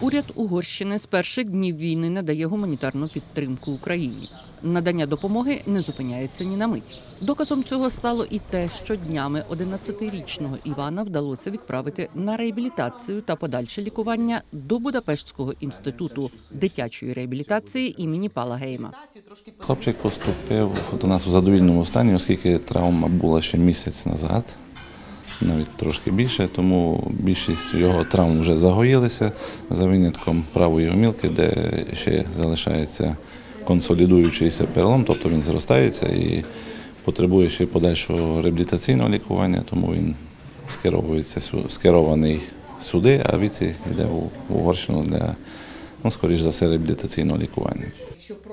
Уряд Угорщини з перших днів війни надає гуманітарну підтримку Україні. Надання допомоги не зупиняється ні на мить. Доказом цього стало і те, що днями 11-річного Івана вдалося відправити на реабілітацію та подальше лікування до Будапештського інституту дитячої реабілітації імені Пала Гейма. Хлопчик поступив до нас у задовільному стані, оскільки травма була ще місяць назад, навіть трошки більше, тому більшість його травм вже загоїлися за винятком правої гомілки, де ще залишається консолідуючийся перелом, тобто він зростається і потребує ще подальшого реабілітаційного лікування, тому він скеровується скерований сюди, а віці йде в Угорщину для, ну, скоріш за все, реабілітаційного лікування.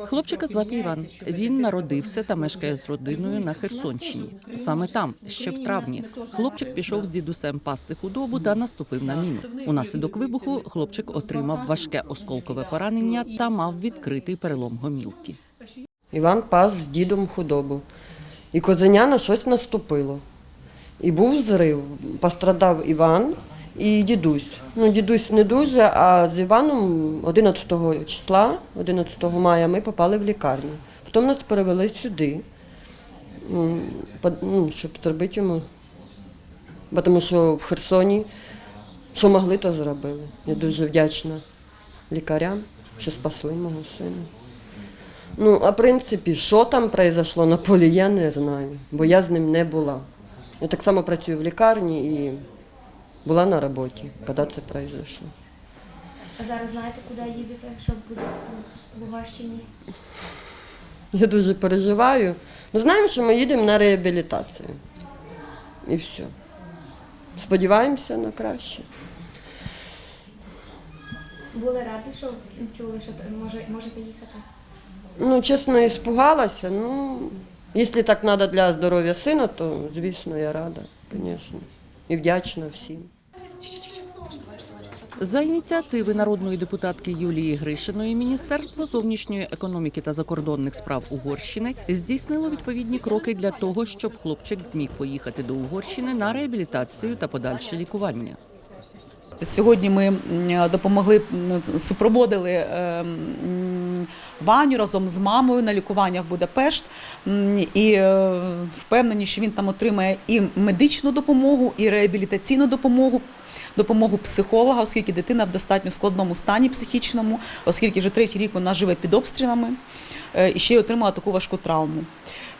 Хлопчика звати Іван. Він народився та мешкає з родиною на Херсонщині. Саме там, ще в травні, хлопчик пішов з дідусем пасти худобу та наступив на міну. Унаслідок вибуху хлопчик отримав важке осколкове поранення та мав відкритий перелом гомілки. Іван пас з дідом худобу. І козеня на щось наступило. І був зрив. Пострадав Іван і дідусь. Ну, дідусь не дуже, а з Іваном 11 числа, 11 мая, ми попали в лікарню. Потім нас перевели сюди, ну, щоб зробити йому. Бо Тому що в Херсоні, що могли, то зробили. Я дуже вдячна лікарям, що спасли мого сина. Ну, а в принципі, що там произошло на полі, я не знаю, бо я з ним не була. Я так само працюю в лікарні і була на роботі, коли це произошло. А зараз знаєте, куди їдете, щоб бути в Угорщині? Я дуже переживаю. Ну, знаємо, що ми їдемо на реабілітацію. І все. Сподіваємося на краще. Були раді, що чули, що може, можете їхати? Ну, чесно, іспугалася. Ну, якщо так треба для здоров'я сина, то, звісно, я рада, звісно. І вдячна всім. За ініціативи народної депутатки Юлії Гришиної Міністерство зовнішньої економіки та закордонних справ Угорщини здійснило відповідні кроки для того, щоб хлопчик зміг поїхати до Угорщини на реабілітацію та подальше лікування. Сьогодні ми допомогли супроводили Ваню разом з мамою на лікування в Будапешт. І впевнені, що він там отримає і медичну допомогу, і реабілітаційну допомогу. Допомогу психолога, оскільки дитина в достатньо складному стані психічному, оскільки вже третій рік вона живе під обстрілами і ще й отримала таку важку травму.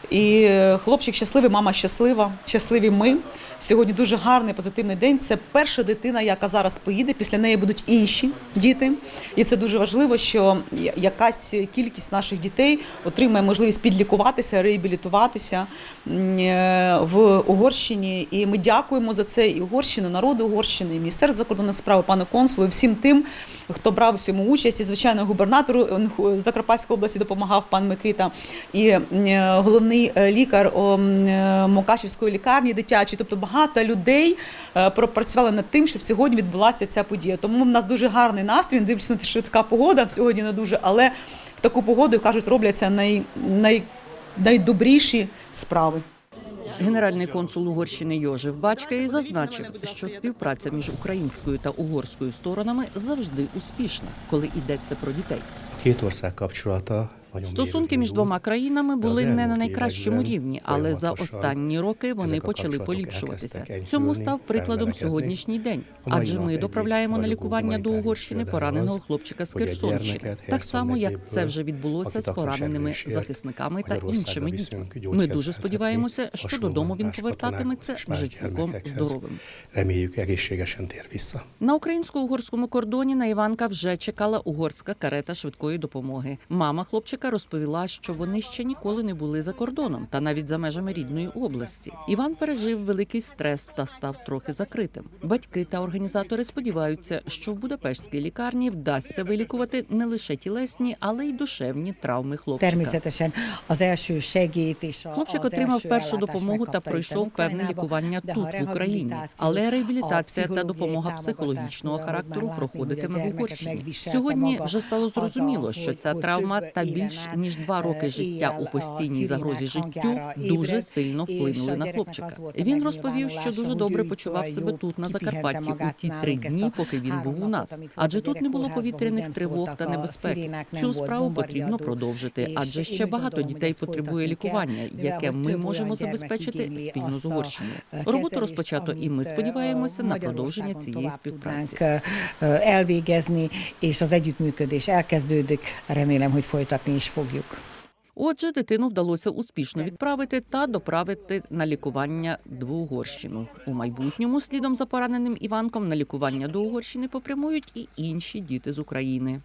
І е, хлопчик щасливий, мама щаслива, щасливі ми. Сьогодні дуже гарний позитивний день. Це перша дитина, яка зараз поїде. Після неї будуть інші діти. І це дуже важливо, що якась кількість наших дітей отримає можливість підлікуватися, реабілітуватися е, в Угорщині. І ми дякуємо за це і Угорщини, народу Угорщини, і Міністерству закордонних справ, пану консулу, і всім тим, хто брав у цьому участь. І звичайно, губернатору е, Закарпатської області допомагав пан Микита, і м, е, головний е, лікар о, м, е, Мукачівської лікарні дитячої. Тобто багато людей е, пропрацювали над тим, щоб сьогодні відбулася ця подія. Тому в нас дуже гарний настрій, дивлячись на те, що така погода сьогодні не дуже, але в таку погоду кажуть, робляться най, най, найдобріші справи. Генеральний консул Угорщини Йожев Бачка і зазначив, що співпраця між українською та угорською сторонами завжди успішна, коли йдеться про дітей. Két ország kapcsolata Стосунки між двома країнами були не на найкращому рівні, але за останні роки вони почали поліпшуватися. Цьому став прикладом сьогоднішній день, адже ми доправляємо на лікування до Угорщини пораненого хлопчика з Херсонщини, так само як це вже відбулося з пораненими захисниками та іншими дітьми. Ми дуже сподіваємося, що додому він повертатиметься вже цілком здоровим. На українсько-угорському кордоні на Іванка вже чекала угорська карета швидкої допомоги. Мама хлопчика розповіла, що вони ще ніколи не були за кордоном та навіть за межами рідної області. Іван пережив великий стрес та став трохи закритим. Батьки та організатори сподіваються, що в Будапештській лікарні вдасться вилікувати не лише тілесні, але й душевні травми хлопчика. Хлопчик отримав першу допомогу та пройшов певне лікування тут в Україні. Але реабілітація та допомога психологічного характеру проходитиме в Угорщині. Сьогодні вже стало зрозуміло, що ця травма та більш Менш ніж два роки життя у постійній загрозі життю дуже сильно вплинули на хлопчика. Він розповів, що дуже добре почував себе тут на Закарпатті у ті три дні, поки він був у нас. Адже тут не було повітряних тривог та небезпек. Цю справу потрібно продовжити, адже ще багато дітей потребує лікування, яке ми можемо забезпечити спільно з Угорщиною. Роботу розпочато, і ми сподіваємося на продовження цієї співпраці. elvégezni, és az együttműködés elkezdődik, remélem, hogy folytatni is fogjuk. Отже, дитину вдалося успішно відправити та доправити на лікування до Угорщину. У майбутньому, слідом за пораненим Іванком, на лікування до Угорщини попрямують і інші діти з України.